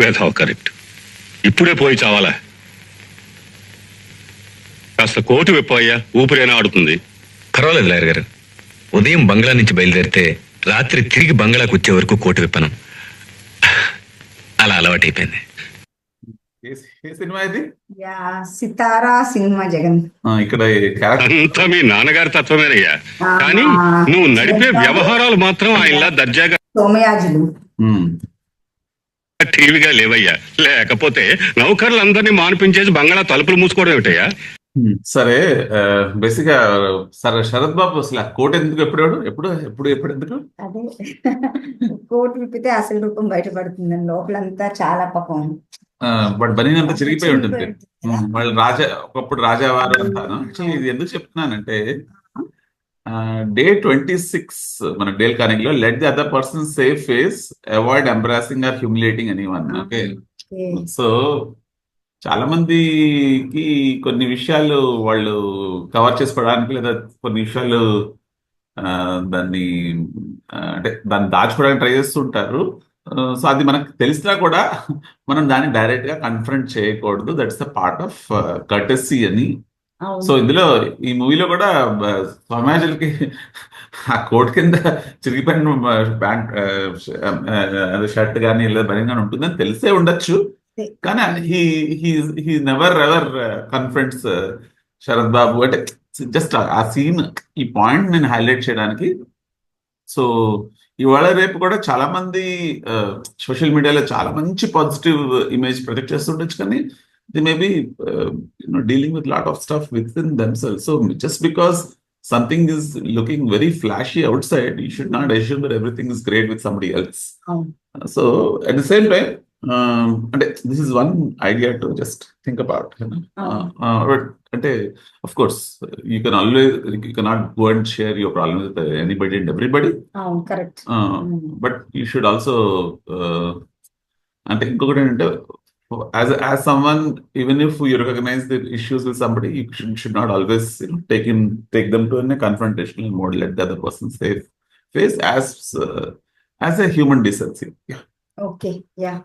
వేధావ్ correct ఇప్పుడే పోయి చావాలా? కాస్త కోటు విప్పయ్యా ఊపిరైనా ఆడుతుంది. పర్వాలేదు లాయర్ గారు. ఉదయం బంగ్లా నుంచి బయలుదేరితే రాత్రి తిరిగి బంగ్లాకు వచ్చే వరకు కోటు విప్పను. అలా అలవాటైపోయింది. ఏ ఏ సినిమా ఇది? Yeah Sitara cinema Jagan. ఆ, ఇక్కడ ఈ క్యారెక్టర్ అంతా మీ నాన్నగారి తత్వమేనయ్యా. కానీ నువ్వు నడిపే వ్యవహారాలు మాత్రం ఆయనలా దర్జాగా సోమయాజులు. టీవీగా లేవయ్యా. లేకపోతే నౌకర్లందరినీ మానిపించేసి బంగాళా తలుపులు మూసుకోవడం ఏమిటయ్యా? సరే బేసిక్గా సరే శరత్ బాబు అసలు ఆ కోట్ ఎందుకు ఎప్పుడు ఎప్పుడు ఎప్పుడు ఎప్పుడు ఎందుకు? అదే. కోటు విప్పితే అసలు రూపం బయటపడుతుందండి లోపలంతా చాలా పాపం. బట్ బనీన్ అంతా చిరిగిపోయి ఉంటుంది. వాళ్ళు రాజా ఒకప్పుడు రాజావారు అంటాను. ఇది ఎందుకు చెప్తున్నానంటే డే ట్వంటీ సిక్స్ మన Dale కానింగ్లో let the other person save face avoid embarrassing or humiliating అని వన్ ఓకే. సో చాలా మందికి కొన్ని విషయాలు వాళ్ళు కవర్ చేసుకోవడానికి లేదా కొన్ని విషయాలు దాన్ని అంటే దాన్ని దాచుకోవడానికి ట్రై చేస్తుంటారు. సో అది మనకు తెలిసినా కూడా మనం దాన్ని డైరెక్ట్గా కన్ఫ్రంట్ చేయకూడదు that's the part of courtesy అని అవును. సో ఇందులో ఈ మూవీలో కూడా సమాజులకి ఆ కోట్ కింద చిరిగిపోయిన ప్యాంట్ షర్ట్ కానీ లేదా బనియన్ కానీ ఉంటుందని తెలిసే ఉండొచ్చు. కానీ he he he never ever conference Sharath Babu అంటే జస్ట్ ఆ సీన్ ఈ పాయింట్ నేను హైలైట్ చేయడానికి. సో ఇవాళ రేపు కూడా చాలా మంది సోషల్ మీడియాలో చాలా మంచి పాజిటివ్ ఇమేజ్ ప్రొజెక్ట్ చేస్తుండొచ్చు కానీ the may be you know dealing with lot of stuff with in themselves so just because something is looking very flashy outside you should not assume that everything is great with somebody else అవును so at the same time అంటే this is one idea to just think about అంటే of course you can always you cannot go and share your problem with anybody and everybody అవును correct but you should also అంటే ఇంకొకటి ఏంటంటే as as someone, even if you recognize the issues with somebody, you should, should not always you know, take him take them to a confrontational mode. Let the other person say face as uh, as a human decency. Yeah. Okay. Yeah.